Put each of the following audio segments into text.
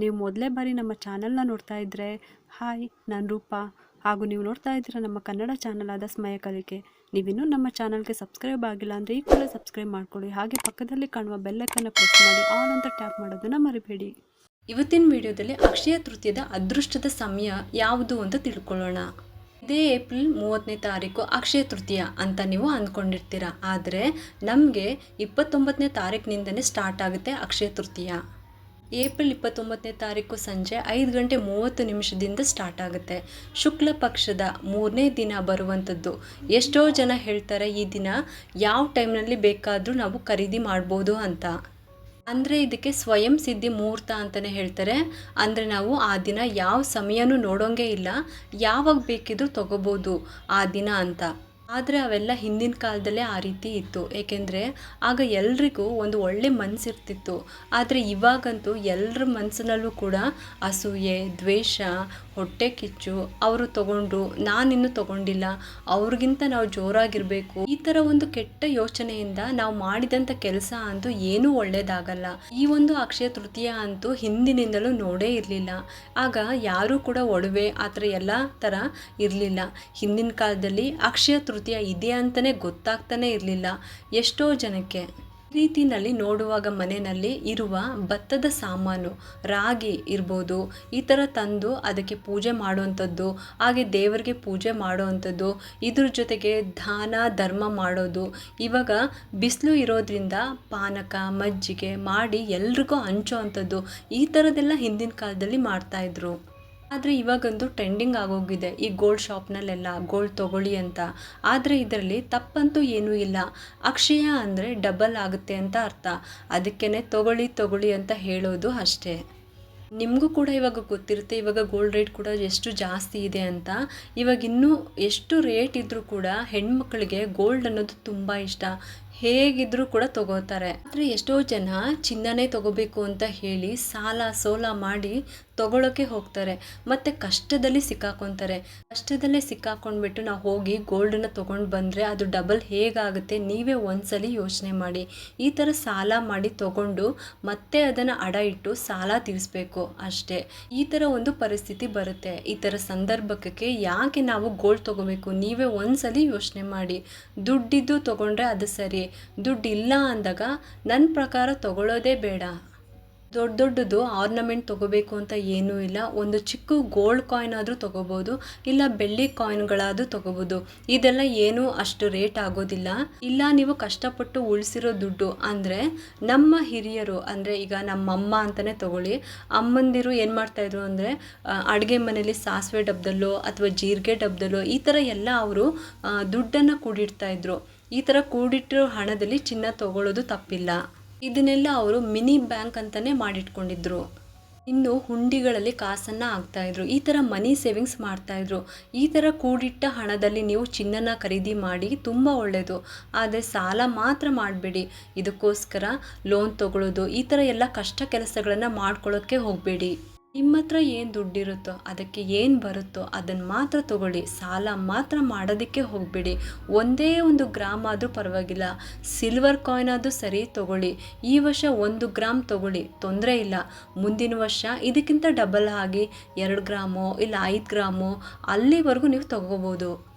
ನೀವು ಮೊದಲೇ ಬಾರಿ ನಮ್ಮ ಚಾನಲ್ನ ನೋಡ್ತಾ ಇದ್ದರೆ ಹಾಯ್, ನಾನು ರೂಪಾ. ಹಾಗೂ ನೀವು ನೋಡ್ತಾ ಇದ್ದೀರಾ ನಮ್ಮ ಕನ್ನಡ ಚಾನಲ್ ಆದ ಸ್ಮಯ ಕಲಿಕೆ. ನೀವಿನ್ನೂ ನಮ್ಮ ಚಾನಲ್ಗೆ ಸಬ್ಸ್ಕ್ರೈಬ್ ಆಗಿಲ್ಲ ಅಂದರೆ ಈ ಕೂಡ ಸಬ್ಸ್ಕ್ರೈಬ್ ಮಾಡ್ಕೊಳ್ಳಿ. ಹಾಗೆ ಪಕ್ಕದಲ್ಲಿ ಕಾಣುವ ಬೆಲ್ಲಕ್ಕನ್ನು ಪ್ರೆಸ್ ಮಾಡಿ, ಆನ್ ಅಂತ ಟ್ಯಾಪ್ ಮಾಡೋದನ್ನು ಮರಿಬೇಡಿ. ಇವತ್ತಿನ ವಿಡಿಯೋದಲ್ಲಿ ಅಕ್ಷಯ ತೃತೀಯದ ಅದೃಷ್ಟದ ಸಮಯ ಯಾವುದು ಅಂತ ತಿಳ್ಕೊಳ್ಳೋಣ. ಇದೇ ಏಪ್ರಿಲ್ ಮೂವತ್ತನೇ ತಾರೀಕು ಅಕ್ಷಯ ತೃತೀಯ ಅಂತ ನೀವು ಅಂದ್ಕೊಂಡಿರ್ತೀರ. ಆದರೆ ನಮಗೆ ಇಪ್ಪತ್ತೊಂಬತ್ತನೇ ತಾರೀಕಿನಿಂದನೇ ಸ್ಟಾರ್ಟ್ ಆಗುತ್ತೆ ಅಕ್ಷಯ ತೃತೀಯ. ಏಪ್ರಿಲ್ ಇಪ್ಪತ್ತೊಂಬತ್ತನೇ ತಾರೀಕು ಸಂಜೆ ಐದು ಗಂಟೆ ಮೂವತ್ತು ನಿಮಿಷದಿಂದ ಸ್ಟಾರ್ಟ್ ಆಗುತ್ತೆ. ಶುಕ್ಲ ಪಕ್ಷದ ಮೂರನೇ ದಿನ ಬರುವಂಥದ್ದು. ಎಷ್ಟೋ ಜನ ಹೇಳ್ತಾರೆ, ಈ ದಿನ ಯಾವ ಟೈಮ್ನಲ್ಲಿ ಬೇಕಾದರೂ ನಾವು ಖರೀದಿ ಮಾಡ್ಬೋದು ಅಂತ. ಅಂದರೆ ಇದಕ್ಕೆ ಸ್ವಯಂ ಸಿದ್ಧಿ ಮುಹೂರ್ತ ಅಂತಲೇ ಹೇಳ್ತಾರೆ. ಅಂದರೆ ನಾವು ಆ ದಿನ ಯಾವ ಸಮಯನೂ ನೋಡೋಂಗೆ ಇಲ್ಲ. ಯಾವಾಗ ಬೇಕಿದ್ರೂ ತಗೋಬೋದು ಆ ದಿನ ಅಂತ. ಆದರೆ ಅವೆಲ್ಲ ಹಿಂದಿನ ಕಾಲದಲ್ಲೇ ಆ ರೀತಿ ಇತ್ತು. ಏಕೆಂದರೆ ಆಗ ಎಲ್ರಿಗೂ ಒಂದು ಒಳ್ಳೆ ಮನಸ್ಸಿರ್ತಿತ್ತು ಆದರೆ ಇವಾಗಂತೂ ಎಲ್ಲರ ಮನಸ್ಸಿನಲ್ಲೂ ಕೂಡ ಅಸೂಯೆ, ದ್ವೇಷ, ಹೊಟ್ಟೆ ಕಿಚ್ಚು ಅವರು ತಗೊಂಡ್ರು ನಾನಿನ್ನೂ ತಗೊಂಡಿಲ್ಲ, ಅವ್ರಿಗಿಂತ ನಾವು ಜೋರಾಗಿರಬೇಕು. ಈ ಥರ ಒಂದು ಕೆಟ್ಟ ಯೋಚನೆಯಿಂದ ನಾವು ಮಾಡಿದಂಥ ಕೆಲಸ ಅಂತೂ ಏನೂ ಒಳ್ಳೇದಾಗಲ್ಲ. ಈ ಒಂದು ಅಕ್ಷಯ ತೃತೀಯ ಅಂತೂ ಹಿಂದಿನಿಂದಲೂ ನೋಡೇ ಇರಲಿಲ್ಲ. ಆಗ ಯಾರೂ ಕೂಡ ಒಡವೆ ಆ ಥರ ಎಲ್ಲ ಥರ ಇರಲಿಲ್ಲ. ಹಿಂದಿನ ಕಾಲದಲ್ಲಿ ಅಕ್ಷಯ ಇದೆ ಅಂತಲೇ ಗೊತ್ತಾಗ್ತಾನೆ ಇರಲಿಲ್ಲ. ಎಷ್ಟೋ ಜನಕ್ಕೆ. ರೀತಿನಲ್ಲಿ ನೋಡುವಾಗ ಮನೆಯಲ್ಲಿ ಇರುವ ಭತ್ತದ ಸಾಮಾನು, ರಾಗಿ ಇರ್ಬೋದು, ಈ ಥರ ತಂದು ಅದಕ್ಕೆ ಪೂಜೆ ಮಾಡುವಂಥದ್ದು, ಹಾಗೆ ದೇವರಿಗೆ ಪೂಜೆ ಮಾಡುವಂಥದ್ದು, ಇದ್ರ ಜೊತೆಗೆ ದಾನ, ಧರ್ಮ ಮಾಡೋದು, ಇವಾಗ ಬಿಸಿಲು ಇರೋದ್ರಿಂದ ಪಾನಕ, ಮಜ್ಜಿಗೆ ಮಾಡಿ ಎಲ್ರಿಗೂ ಹಂಚೋ ಅಂಥದ್ದು ಈ ಥರದ್ದೆಲ್ಲ ಹಿಂದಿನ ಕಾಲದಲ್ಲಿ ಮಾಡ್ತಾಯಿದ್ರು ಆದರೆ ಇವಾಗಂತೂ ಟ್ರೆಂಡಿಂಗ್ ಆಗೋಗಿದೆ. ಈ ಗೋಲ್ಡ್ ಶಾಪ್ನಲ್ಲೆಲ್ಲ, ಗೋಲ್ಡ್ ತೊಗೊಳ್ಳಿ ಅಂತ. ಆದರೆ ಇದರಲ್ಲಿ ತಪ್ಪಂತೂ ಏನೂ ಇಲ್ಲ. ಅಕ್ಷಯ ಅಂದರೆ ಡಬಲ್ ಆಗುತ್ತೆ ಅಂತ ಅರ್ಥ. ಅದಕ್ಕೇ ತೊಗೊಳ್ಳಿ ತೊಗೊಳ್ಳಿ ಅಂತ ಹೇಳೋದು ಅಷ್ಟೇ. ನಿಮಗೂ ಕೂಡ ಇವಾಗ ಗೊತ್ತಿರುತ್ತೆ, ಇವಾಗ ಗೋಲ್ಡ್ ರೇಟ್ ಕೂಡ ಎಷ್ಟು ಜಾಸ್ತಿ ಇದೆ ಅಂತ. ಇವಾಗ ಇನ್ನೂ ಎಷ್ಟು ರೇಟ್ ಇದ್ದರೂ ಕೂಡ ಹೆಣ್ಮಕ್ಳಿಗೆ ಗೋಲ್ಡ್ ಅನ್ನೋದು ತುಂಬ ಇಷ್ಟ. ಹೇಗಿದ್ರೂ ಕೂಡ ತಗೋತಾರೆ. ಆದರೆ ಎಷ್ಟೋ ಜನ ಚಿನ್ನನೇ ತಗೋಬೇಕು ಅಂತ ಹೇಳಿ ಸಾಲ ಸೋಲ ಮಾಡಿ ತಗೊಳ್ಳೋಕ್ಕೆ ಹೋಗ್ತಾರೆ. ಮತ್ತು ಕಷ್ಟದಲ್ಲಿ ಸಿಕ್ಕಾಕೊತಾರೆ. ಕಷ್ಟದಲ್ಲೇ ಸಿಕ್ಕಾಕೊಂಡ್ಬಿಟ್ಟು ನಾವು ಹೋಗಿ ಗೋಲ್ಡನ್ನ ತೊಗೊಂಡು ಬಂದರೆ ಅದು ಡಬಲ್ ಹೇಗಾಗುತ್ತೆ ನೀವೇ ಒಂದ್ಸಲಿ ಯೋಚನೆ ಮಾಡಿ. ಈ ಥರ ಸಾಲ ಮಾಡಿ ತಗೊಂಡು ಮತ್ತೆ ಅದನ್ನು ಅಡ ಇಟ್ಟು ಸಾಲ ತೀರಿಸ್ಬೇಕು ಅಷ್ಟೇ. ಈ ಥರ ಒಂದು ಪರಿಸ್ಥಿತಿ ಬರುತ್ತೆ. ಈ ಥರ ಸಂದರ್ಭಕ್ಕೆ ಯಾಕೆ ನಾವು ಗೋಲ್ಡ್ ತೊಗೋಬೇಕು? ನೀವೇ ಒಂದ್ಸಲಿ ಯೋಚನೆ ಮಾಡಿ. ದುಡ್ಡಿದ್ದು ತೊಗೊಂಡ್ರೆ ಅದು ಸರಿ. ದುಡ್ಡು ಇಲ್ಲ ಅಂದಾಗ ನನ್ನ ಪ್ರಕಾರ ತಗೊಳ್ಳೋದೇ ಬೇಡ. ದೊಡ್ಡ ದೊಡ್ಡದು ಆರ್ನಮೆಂಟ್ ತೊಗೋಬೇಕು ಅಂತ ಏನೂ ಇಲ್ಲ. ಒಂದು ಚಿಕ್ಕ ಗೋಲ್ಡ್ ಕಾಯಿನ್ ಆದರೂ ತೊಗೋಬೋದು, ಇಲ್ಲ ಬೆಳ್ಳಿ ಕಾಯಿನ್ಗಳಾದರೂ ತೊಗೋಬೋದು. ಇದೆಲ್ಲ ಏನೂ ಅಷ್ಟು ರೇಟ್ ಆಗೋದಿಲ್ಲ. ಇಲ್ಲ, ನೀವು ಕಷ್ಟಪಟ್ಟು ಉಳಿಸಿರೋ ದುಡ್ಡು ಅಂದರೆ ನಮ್ಮ ಹಿರಿಯರು, ಅಂದರೆ ಈಗ ನಮ್ಮಮ್ಮ ಅಂತಲೇ ತಗೊಳ್ಳಿ. ಅಮ್ಮಂದಿರು ಏನು ಮಾಡ್ತಾಯಿದ್ರು ಅಂದರೆ ಅಡುಗೆ ಮನೇಲಿ ಸಾಸಿವೆ ಡಬ್ಬದಲ್ಲೋ ಅಥವಾ ಜೀರಿಗೆ ಡಬ್ಬದಲ್ಲೋ ಈ ಥರ ಎಲ್ಲ ಅವರು ದುಡ್ಡನ್ನು ಕೂಡಿಡ್ತಾಯಿದ್ರು ಈ ಥರ ಕೂಡಿಟ್ಟಿರೋ ಹಣದಲ್ಲಿ ಚಿನ್ನ ತಗೊಳ್ಳೋದು ತಪ್ಪಿಲ್ಲ. ಇದನ್ನೆಲ್ಲ ಅವರು ಮಿನಿ ಬ್ಯಾಂಕ್ ಅಂತಲೇ ಮಾಡಿಟ್ಕೊಂಡಿದ್ರು. ಇನ್ನು ಹುಂಡಿಗಳಲ್ಲಿ ಕಾಸನ್ನು ಹಾಕ್ತಾಯಿದ್ರು ಈ ಥರ ಮನಿ ಸೇವಿಂಗ್ಸ್ ಮಾಡ್ತಾಯಿದ್ರು ಈ ಥರ ಕೂಡಿಟ್ಟ ಹಣದಲ್ಲಿ ನೀವು ಚಿನ್ನನ ಖರೀದಿ ಮಾಡಿ ತುಂಬ ಒಳ್ಳೆಯದು ಆದರೆ ಸಾಲ ಮಾತ್ರ ಮಾಡಬೇಡಿ. ಇದಕ್ಕೋಸ್ಕರ ಲೋನ್ ತಗೊಳ್ಳೋದು, ಈ ಥರ ಎಲ್ಲ ಕಷ್ಟ ಕೆಲಸಗಳನ್ನು ಮಾಡ್ಕೊಳ್ಳೋಕ್ಕೆ ಹೋಗಬೇಡಿ. ನಿಮ್ಮ ಹತ್ರ ಏನು ದುಡ್ಡಿರುತ್ತೋ, ಅದಕ್ಕೆ ಏನು ಬರುತ್ತೋ ಅದನ್ನು ಮಾತ್ರ ತಗೊಳ್ಳಿ. ಸಾಲ ಮಾತ್ರ ಮಾಡೋದಕ್ಕೆ ಹೋಗಬೇಡಿ. ಒಂದೇ ಒಂದು ಗ್ರಾಮ್ ಆದರೂ ಪರವಾಗಿಲ್ಲ. ಸಿಲ್ವರ್ ಕಾಯಿನ್ ಆದರೂ ಸರಿ ತಗೊಳ್ಳಿ. ಈ ವರ್ಷ ಒಂದು ಗ್ರಾಮ್ ತಗೊಳ್ಳಿ. ತೊಂದರೆ ಇಲ್ಲ. ಮುಂದಿನ ವರ್ಷ ಇದಕ್ಕಿಂತ ಡಬಲ್ ಆಗಿ ಎರಡು ಗ್ರಾಮೋ ಇಲ್ಲ ಐದು ಗ್ರಾಮೋ ಅಲ್ಲಿವರೆಗೂ ನೀವು ತಗೋಬೋದು.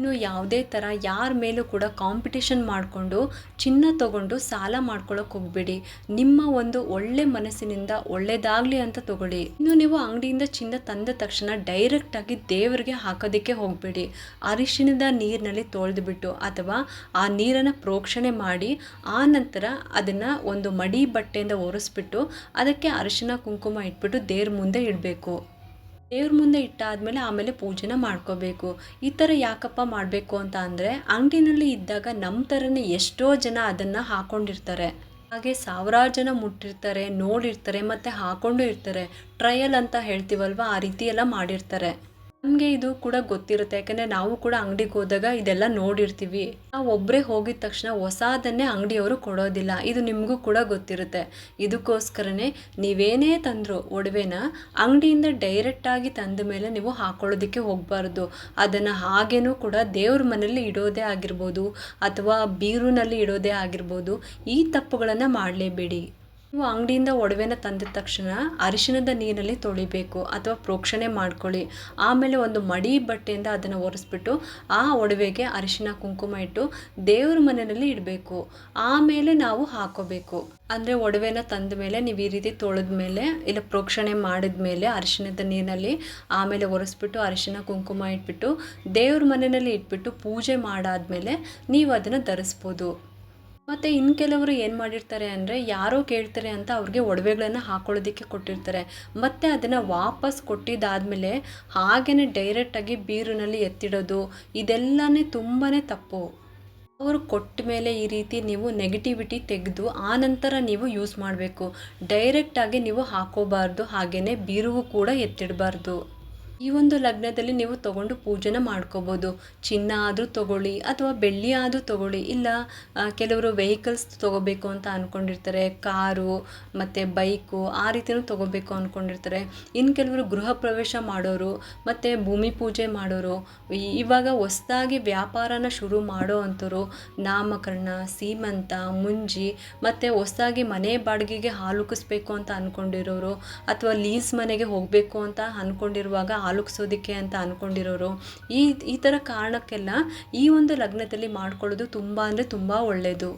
ಇನ್ನು ಯಾವುದೇ ಥರ ಯಾರ ಮೇಲೂ ಕೂಡ ಕಾಂಪಿಟೇಷನ್ ಮಾಡಿಕೊಂಡು, ಚಿನ್ನ ತಗೊಂಡು ಸಾಲ ಮಾಡ್ಕೊಳ್ಳೋಕೆ ಹೋಗಬೇಡಿ. ನಿಮ್ಮ ಒಂದು ಒಳ್ಳೆ ಮನಸ್ಸಿನಿಂದ ಒಳ್ಳೆಯದಾಗಲಿ ಅಂತ ತಗೊಳ್ಳಿ. ಇನ್ನು ನೀವು ಅಂಗಡಿಯಿಂದ ಚಿನ್ನ ತಂದ ತಕ್ಷಣ ಡೈರೆಕ್ಟಾಗಿ ದೇವರಿಗೆ ಹಾಕೋದಕ್ಕೆ ಹೋಗಬೇಡಿ. ಅರಿಶಿಣದ ನೀರಿನಲ್ಲಿ ತೊಳೆದುಬಿಟ್ಟು ಅಥವಾ ಆ ನೀರನ್ನು ಪ್ರೋಕ್ಷಣೆ ಮಾಡಿ, ಆ ನಂತರ ಅದನ್ನು ಒಂದು ಮಡಿ ಬಟ್ಟೆಯಿಂದ ಒರೆಸ್ಬಿಟ್ಟು, ಅದಕ್ಕೆ ಅರಿಶಿನ ಕುಂಕುಮ ಇಟ್ಬಿಟ್ಟು ದೇವ್ರ ಮುಂದೆ ಇಡಬೇಕು. ದೇವ್ರ ಮುಂದೆ ಇಟ್ಟಾದ್ಮೇಲೆ ಆಮೇಲೆ ಪೂಜೆನ ಮಾಡ್ಕೋಬೇಕು. ಈ ಥರ ಯಾಕಪ್ಪ ಮಾಡಬೇಕು ಅಂತ ಅಂದರೆ, ಅಂಗಡಿನಲ್ಲಿ ಇದ್ದಾಗ ನಮ್ಮ ಥರನೇ ಎಷ್ಟೋ ಜನ ಅದನ್ನು ಹಾಕ್ಕೊಂಡಿರ್ತಾರೆ ಹಾಗೆ ಸಾವಿರಾರು ಜನ ಮುಟ್ಟಿರ್ತಾರೆ, ನೋಡಿರ್ತಾರೆ, ಮತ್ತು ಹಾಕ್ಕೊಂಡು ಇರ್ತಾರೆ. ಟ್ರಯಲ್ ಅಂತ ಹೇಳ್ತೀವಲ್ವ, ಆ ರೀತಿ ಎಲ್ಲ ಮಾಡಿರ್ತಾರೆ. ನಮಗೆ ಇದು ಕೂಡ ಗೊತ್ತಿರುತ್ತೆ. ಯಾಕಂದರೆ ನಾವು ಕೂಡ ಅಂಗಡಿಗೆ ಹೋದಾಗ ಇದೆಲ್ಲ ನೋಡಿರ್ತೀವಿ. ನಾವು ಒಬ್ಬರೇ ಹೋಗಿದ ತಕ್ಷಣ ಹೊಸಾದನ್ನೇ ಅಂಗಡಿಯವರು ಕೊಡೋದಿಲ್ಲ. ಇದು ನಿಮಗೂ ಕೂಡ ಗೊತ್ತಿರುತ್ತೆ. ಇದಕ್ಕೋಸ್ಕರನೇ ನೀವೇನೇ ತಂದರು ಒಡವೆನ ಅಂಗಡಿಯಿಂದ ಡೈರೆಕ್ಟಾಗಿ ತಂದ ಮೇಲೆ ನೀವು ಹಾಕೊಳ್ಳೋದಕ್ಕೆ ಹೋಗಬಾರ್ದು. ಅದನ್ನು ಹಾಗೇನೂ ಕೂಡ ದೇವ್ರ ಮನೇಲಿ ಇಡೋದೇ ಆಗಿರ್ಬೋದು ಅಥವಾ ಬೀರುನಲ್ಲಿ ಇಡೋದೇ ಆಗಿರ್ಬೋದು ಈ ತಪ್ಪುಗಳನ್ನು ಮಾಡಲೇಬೇಡಿ. ನೀವು ಅಂಗಡಿಯಿಂದ ಒಡವೆನ ತಂದಿದ ತಕ್ಷಣ ಅರಿಶಿಣದ ನೀರಲ್ಲಿ ತೊಳಿಬೇಕು ಅಥವಾ ಪ್ರೋಕ್ಷಣೆ ಮಾಡ್ಕೊಳ್ಳಿ. ಆಮೇಲೆ ಒಂದು ಮಡಿ ಬಟ್ಟೆಯಿಂದ ಅದನ್ನು ಒರೆಸ್ಬಿಟ್ಟು ಆ ಒಡವೆಗೆ ಅರಿಶಿಣ ಕುಂಕುಮ ಇಟ್ಟು ದೇವ್ರ ಮನೆಯಲ್ಲಿ ಇಡಬೇಕು. ಆಮೇಲೆ ನಾವು ಹಾಕೋಬೇಕು. ಅಂದರೆ ಒಡವೆನ ತಂದ ಮೇಲೆ ನೀವು ಈ ರೀತಿ ತೊಳೆದ ಮೇಲೆ ಇಲ್ಲ ಪ್ರೋಕ್ಷಣೆ ಮಾಡಿದ ಮೇಲೆ ಅರಿಶಿಣದ ನೀರಿನಲ್ಲಿ ಆಮೇಲೆ ಒರೆಸ್ಬಿಟ್ಟು ಅರಿಶಿಣ ಕುಂಕುಮ ಇಟ್ಬಿಟ್ಟು ದೇವ್ರ ಮನೆಯಲ್ಲಿ ಇಟ್ಬಿಟ್ಟು ಪೂಜೆ ಮಾಡಾದ ಮೇಲೆ ನೀವು ಅದನ್ನು ಧರಿಸ್ಬೋದು. ಮತ್ತು ಇನ್ನು ಕೆಲವರು ಏನು ಮಾಡಿರ್ತಾರೆ ಅಂದರೆ ಯಾರೋ ಕೇಳ್ತಾರೆ ಅಂತ ಅವ್ರಿಗೆ ಒಡವೆಗಳನ್ನು ಹಾಕೊಳ್ಳೋದಕ್ಕೆ ಕೊಟ್ಟಿರ್ತಾರೆ. ಮತ್ತು ಅದನ್ನು ವಾಪಸ್ ಕೊಟ್ಟಿದ್ದಾದಮೇಲೆ ಹಾಗೇ ಡೈರೆಕ್ಟಾಗಿ ಬೀರಿನಲ್ಲಿ ಎತ್ತಿಡೋದು, ಇದೆಲ್ಲನೇ ತುಂಬಾ ತಪ್ಪು. ಅವರು ಕೊಟ್ಟ ಮೇಲೆ ಈ ರೀತಿ ನೀವು ನೆಗೆಟಿವಿಟಿ ತೆಗೆದು ಆನಂತರ ನೀವು ಯೂಸ್ ಮಾಡಬೇಕು. ಡೈರೆಕ್ಟಾಗಿ ನೀವು ಹಾಕೋಬಾರ್ದು ಹಾಗೆಯೇ ಬೀರುವು ಕೂಡ ಎತ್ತಿಡಬಾರ್ದು. ಈ ಒಂದು ಲಗ್ನದಲ್ಲಿ ನೀವು ತಗೊಂಡು ಪೂಜೆನ ಮಾಡ್ಕೋಬೋದು. ಚಿನ್ನ ಆದರೂ ತಗೊಳ್ಳಿ ಅಥವಾ ಬೆಳ್ಳಿ ಆದರೂ ತಗೊಳ್ಳಿ. ಇಲ್ಲ ಕೆಲವರು ವೆಹಿಕಲ್ಸ್ ತಗೋಬೇಕು ಅಂತ ಅಂದ್ಕೊಂಡಿರ್ತಾರೆ ಕಾರು ಮತ್ತು ಬೈಕು ಆ ರೀತಿಯೂ ತಗೋಬೇಕು ಅಂದ್ಕೊಂಡಿರ್ತಾರೆ ಇನ್ನು ಕೆಲವರು ಗೃಹ ಪ್ರವೇಶ ಮಾಡೋರು ಮತ್ತು ಭೂಮಿ ಪೂಜೆ ಮಾಡೋರು ಇವಾಗ ಹೊಸ್ದಾಗಿ ವ್ಯಾಪಾರನ ಶುರು ಮಾಡೋ ಅಂಥವ್ರು ನಾಮಕರಣ, ಸೀಮಂತ, ಮುಂಜಿ ಮತ್ತು ಹೊಸದಾಗಿ ಮನೆ ಬಾಡಿಗೆಗೆ ಹಾಲುಕಿಸ್ಬೇಕು ಅಂತ ಅಂದ್ಕೊಂಡಿರೋರು ಅಥವಾ ಲೀಸ್ ಮನೆಗೆ ಹೋಗಬೇಕು ಅಂತ ಅಂದ್ಕೊಂಡಿರುವಾಗ ಹಾಲುಕ್ಸೋದಕ್ಕೆ ಅಂತ ಅಂದ್ಕೊಂಡಿರೋರು ಈ ಈ ಥರ ಕಾರಣಕ್ಕೆಲ್ಲ ಈ ಒಂದು ಲಗ್ನದಲ್ಲಿ ಮಾಡ್ಕೊಳ್ಳೋದು ತುಂಬ ಅಂದರೆ ತುಂಬ ಒಳ್ಳೆಯದು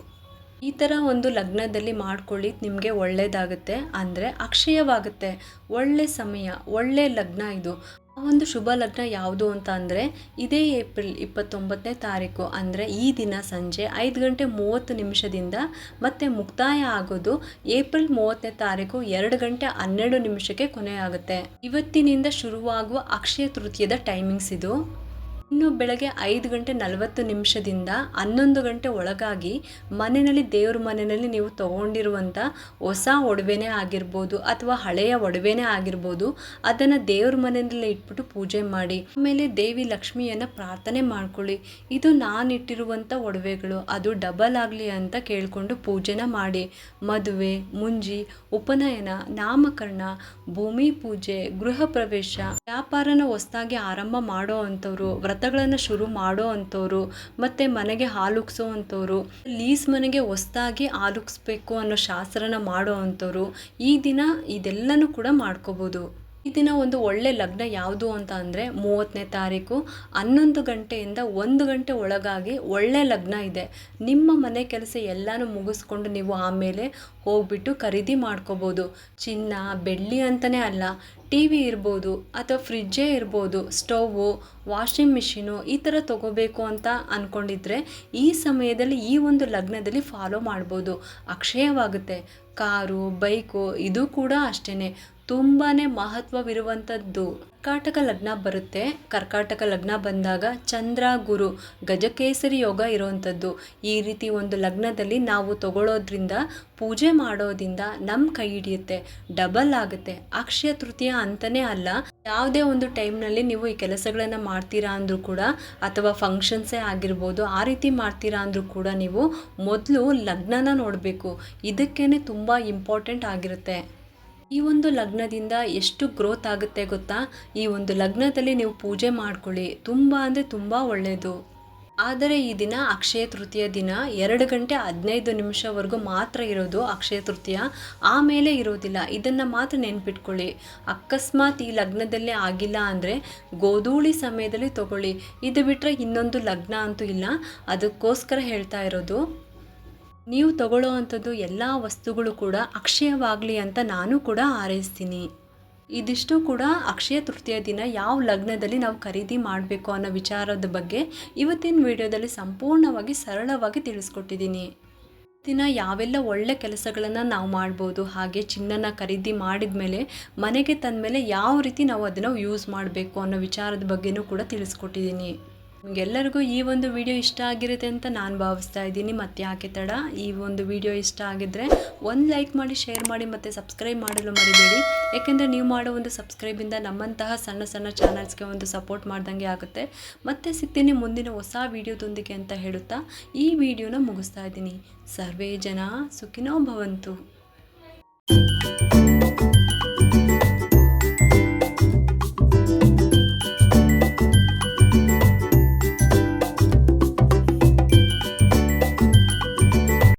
ಈ ಥರ ಒಂದು ಲಗ್ನದಲ್ಲಿ ಮಾಡ್ಕೊಳ್ಳಿ, ನಿಮಗೆ ಒಳ್ಳೆಯದಾಗುತ್ತೆ ಅಂದರೆ ಅಕ್ಷಯವಾಗುತ್ತೆ. ಒಳ್ಳೆ ಸಮಯ, ಒಳ್ಳೆ ಲಗ್ನ ಇದು. ಒಂದು ಶುಭ ಲಗ್ನ ಯಾವುದು ಅಂತ ಅಂದರೆ ಇದೇ ಏಪ್ರಿಲ್ ಇಪ್ಪತ್ತೊಂಬತ್ತನೇ ತಾರೀಕು, ಅಂದರೆ ಈ ದಿನ ಸಂಜೆ ಐದು ಗಂಟೆ ಮೂವತ್ತು ನಿಮಿಷದಿಂದ ಮತ್ತೆ ಮುಕ್ತಾಯ ಆಗೋದು ಏಪ್ರಿಲ್ ಮೂವತ್ತನೇ ತಾರೀಕು ಎರಡು ಗಂಟೆ ಹನ್ನೆರಡು ನಿಮಿಷಕ್ಕೆ ಕೊನೆಯಾಗುತ್ತೆ. ಇವತ್ತಿನಿಂದ ಶುರುವಾಗುವ ಅಕ್ಷಯ ತೃತೀಯದ ಟೈಮಿಂಗ್ಸ್ ಇದು. ಇನ್ನು ಬೆಳಗ್ಗೆ ಐದು ಗಂಟೆ ನಲವತ್ತು ನಿಮಿಷದಿಂದ ಹನ್ನೊಂದು ಗಂಟೆ ಒಳಗಾಗಿ ಮನೆಯಲ್ಲಿ ದೇವ್ರ ಮನೆಯಲ್ಲಿ ನೀವು ತಗೊಂಡಿರುವಂಥ ಹೊಸ ಒಡವೆನೇ ಆಗಿರ್ಬೋದು ಅಥವಾ ಹಳೆಯ ಒಡವೆನೇ ಆಗಿರ್ಬೋದು, ಅದನ್ನು ದೇವ್ರ ಮನೆಯಲ್ಲಿ ಇಟ್ಬಿಟ್ಟು ಪೂಜೆ ಮಾಡಿ. ಆಮೇಲೆ ದೇವಿ ಲಕ್ಷ್ಮಿಯನ್ನು ಪ್ರಾರ್ಥನೆ ಮಾಡ್ಕೊಳ್ಳಿ. ಇದು ನಾನಿಟ್ಟಿರುವಂಥ ಒಡವೆಗಳು, ಅದು ಡಬಲ್ ಆಗಲಿ ಅಂತ ಕೇಳಿಕೊಂಡು ಪೂಜೆನ ಮಾಡಿ. ಮದುವೆ, ಮುಂಜಿ, ಉಪನಯನ, ನಾಮಕರಣ, ಭೂಮಿ ಪೂಜೆ, ಗೃಹ ಪ್ರವೇಶ, ವ್ಯಾಪಾರನ ಹೊಸದಾಗಿ ಆರಂಭ ಮಾಡೋ ಅಂಥವ್ರು ವ್ರತಗಳನ್ನು ಶುರು ಮಾಡೋ ಅಂಥವ್ರು, ಮತ್ತು ಮನೆಗೆ ಹಾಲುಕ್ಸೋ ಅಂಥವ್ರು, ಲೀಸ್ ಮನೆಗೆ ಹೊಸ್ದಾಗಿ ಹಾಲುಕ್ಸ್ಬೇಕು ಅನ್ನೋ ಶಾಸ್ತ್ರನ ಮಾಡೋ ಅಂಥವ್ರು, ಈ ದಿನ ಇದೆಲ್ಲನೂ ಕೂಡ ಮಾಡ್ಕೋಬೋದು. ಈ ದಿನ ಒಂದು ಒಳ್ಳೆ ಲಗ್ನ ಯಾವುದು ಅಂತ ಅಂದರೆ ಮೂವತ್ತನೇ ತಾರೀಕು, ಹನ್ನೊಂದು ಗಂಟೆಯಿಂದ ಒಂದು ಗಂಟೆ ಒಳಗಾಗಿ ಒಳ್ಳೆ ಲಗ್ನ ಇದೆ. ನಿಮ್ಮ ಮನೆ ಕೆಲಸ ಎಲ್ಲನೂ ಮುಗಿಸ್ಕೊಂಡು ನೀವು ಆಮೇಲೆ ಹೋಗ್ಬಿಟ್ಟು ಖರೀದಿ ಮಾಡ್ಕೋಬೋದು. ಚಿನ್ನ, ಬೆಳ್ಳಿ ಅಂತಲೇ ಅಲ್ಲ ಟಿ ವಿ ಇರ್ಬೋದು ಅಥವಾ ಫ್ರಿಜ್ಜೇ ಇರ್ಬೋದು, ಸ್ಟೌವು, ವಾಷಿಂಗ್ ಮಿಷಿನು ಈ ಥರ ತಗೋಬೇಕು ಅಂತ ಅಂದ್ಕೊಂಡಿದ್ರೆ ಈ ಸಮಯದಲ್ಲಿ ಈ ಒಂದು ಲಗ್ನದಲ್ಲಿ ಫಾಲೋ ಮಾಡ್ಬೋದು. ಅಕ್ಷಯವಾಗುತ್ತೆ. ಕಾರು, ಬೈಕು, ಇದು ಕೂಡ ಅಷ್ಟೇ ತುಂಬಾ ಮಹತ್ವವಿರುವಂಥದ್ದು ಕರ್ಕಾಟಕ ಲಗ್ನ ಬರುತ್ತೆ. ಕರ್ಕಾಟಕ ಲಗ್ನ ಬಂದಾಗ ಚಂದ್ರ, ಗುರು, ಗಜಕೇಸರಿ ಯೋಗ ಇರುವಂಥದ್ದು ಈ ರೀತಿ ಒಂದು ಲಗ್ನದಲ್ಲಿ ನಾವು ತಗೊಳ್ಳೋದ್ರಿಂದ, ಪೂಜೆ ಮಾಡೋದ್ರಿಂದ ನಮ್ಮ ಕೈ ಹಿಡಿಯುತ್ತೆ. ಡಬಲ್ ಆಗುತ್ತೆ. ಅಕ್ಷಯ ತೃತೀಯ ಅಂತಲೇ ಅಲ್ಲ, ಯಾವುದೇ ಒಂದು ಟೈಮ್ನಲ್ಲಿ ನೀವು ಈ ಕೆಲಸಗಳನ್ನು ಮಾಡ್ತೀರಾ ಅಂದರೂ ಕೂಡ, ಅಥವಾ ಫಂಕ್ಷನ್ಸೇ ಆಗಿರ್ಬೋದು, ಆ ರೀತಿ ಮಾಡ್ತೀರಾ ಅಂದರೂ ಕೂಡ ನೀವು ಮೊದಲು ಲಗ್ನನ ನೋಡಬೇಕು. ಇದಕ್ಕೇ ತುಂಬ ಇಂಪಾರ್ಟೆಂಟ್ ಆಗಿರುತ್ತೆ. ಈ ಒಂದು ಲಗ್ನದಿಂದ ಎಷ್ಟು ಗ್ರೋತ್ ಆಗುತ್ತೆ ಗೊತ್ತಾ? ಈ ಒಂದು ಲಗ್ನದಲ್ಲಿ ನೀವು ಪೂಜೆ ಮಾಡ್ಕೊಳ್ಳಿ. ತುಂಬ ಅಂದರೆ ತುಂಬ ಒಳ್ಳೆಯದು ಆದರೆ ಈ ದಿನ ಅಕ್ಷಯ ತೃತೀಯ ದಿನ ಎರಡು ಗಂಟೆ ಹದಿನೈದು ನಿಮಿಷವರೆಗೂ ಮಾತ್ರ ಇರೋದು ಅಕ್ಷಯ ತೃತೀಯ. ಆಮೇಲೆ ಇರೋದಿಲ್ಲ. ಇದನ್ನು ಮಾತ್ರ ನೆನ್ಪಿಟ್ಕೊಳ್ಳಿ. ಅಕಸ್ಮಾತ್ ಈ ಲಗ್ನದಲ್ಲೇ ಆಗಿಲ್ಲ ಅಂದರೆ ಗೋಧೂಳಿ ಸಮಯದಲ್ಲಿ ತಗೊಳ್ಳಿ. ಇದು ಬಿಟ್ಟರೆ ಇನ್ನೊಂದು ಲಗ್ನ ಅಂತೂ ಇಲ್ಲ. ಅದಕ್ಕೋಸ್ಕರ ಹೇಳ್ತಾ ಇರೋದು ನೀವು ತಗೊಳ್ಳೋ ಅಂಥದ್ದು ಎಲ್ಲ ವಸ್ತುಗಳು ಕೂಡ ಅಕ್ಷಯವಾಗಲಿ ಅಂತ ನಾನು ಕೂಡ ಹಾರೈಸ್ತೀನಿ. ಇದಿಷ್ಟು ಕೂಡ ಅಕ್ಷಯ ತೃತೀಯ ದಿನ ಯಾವ ಲಗ್ನದಲ್ಲಿ ನಾವು ಖರೀದಿ ಮಾಡಬೇಕು ಅನ್ನೋ ವಿಚಾರದ ಬಗ್ಗೆ ಇವತ್ತಿನ ವಿಡಿಯೋದಲ್ಲಿ ಸಂಪೂರ್ಣವಾಗಿ ಸರಳವಾಗಿ ತಿಳಿಸ್ಕೊಟ್ಟಿದ್ದೀನಿ. ದಿನ ಯಾವೆಲ್ಲ ಒಳ್ಳೆ ಕೆಲಸಗಳನ್ನು ನಾವು ಮಾಡ್ಬೋದು, ಹಾಗೆ ಚಿನ್ನನ ಖರೀದಿ ಮಾಡಿದ ಮೇಲೆ ಮನೆಗೆ ತಂದ ಮೇಲೆ ಯಾವ ರೀತಿ ನಾವು ಅದನ್ನು ಯೂಸ್ ಮಾಡಬೇಕು ಅನ್ನೋ ವಿಚಾರದ ಬಗ್ಗೆನೂ ಕೂಡ ತಿಳಿಸ್ಕೊಟ್ಟಿದ್ದೀನಿ. ನಿಮಗೆಲ್ಲರಿಗೂ ಈ ಒಂದು ವಿಡಿಯೋ ಇಷ್ಟ ಆಗಿರುತ್ತೆ ಅಂತ ನಾನು ಭಾವಿಸ್ತಾ ಇದ್ದೀನಿ. ಮತ್ತೆ ಯಾಕೆ ತಡ? ಈ ಒಂದು ವಿಡಿಯೋ ಇಷ್ಟ ಆಗಿದ್ದರೆ ಒಂದು ಲೈಕ್ ಮಾಡಿ, ಶೇರ್ ಮಾಡಿ ಮತ್ತು ಸಬ್ಸ್ಕ್ರೈಬ್ ಮಾಡಲು ಮರಿಬೇಡಿ. ಏಕೆಂದರೆ ನೀವು ಮಾಡೋ ಒಂದು ಸಬ್ಸ್ಕ್ರೈಬಿಂದ ನಮ್ಮಂತಹ ಸಣ್ಣ ಸಣ್ಣ ಚಾನಲ್ಸ್ಗೆ ಒಂದು ಸಪೋರ್ಟ್ ಮಾಡ್ದಂಗೆ ಆಗುತ್ತೆ. ಮತ್ತೆ ಸಿಗ್ತೀನಿ ಮುಂದಿನ ಹೊಸ ವಿಡಿಯೋದೊಂದಿಗೆ ಅಂತ ಹೇಳುತ್ತಾ ಈ ವಿಡಿಯೋನ ಮುಗಿಸ್ತಾ ಇದ್ದೀನಿ. ಸರ್ವೇ ಜನ ಸುಖಿನೋ ಭವಂತು.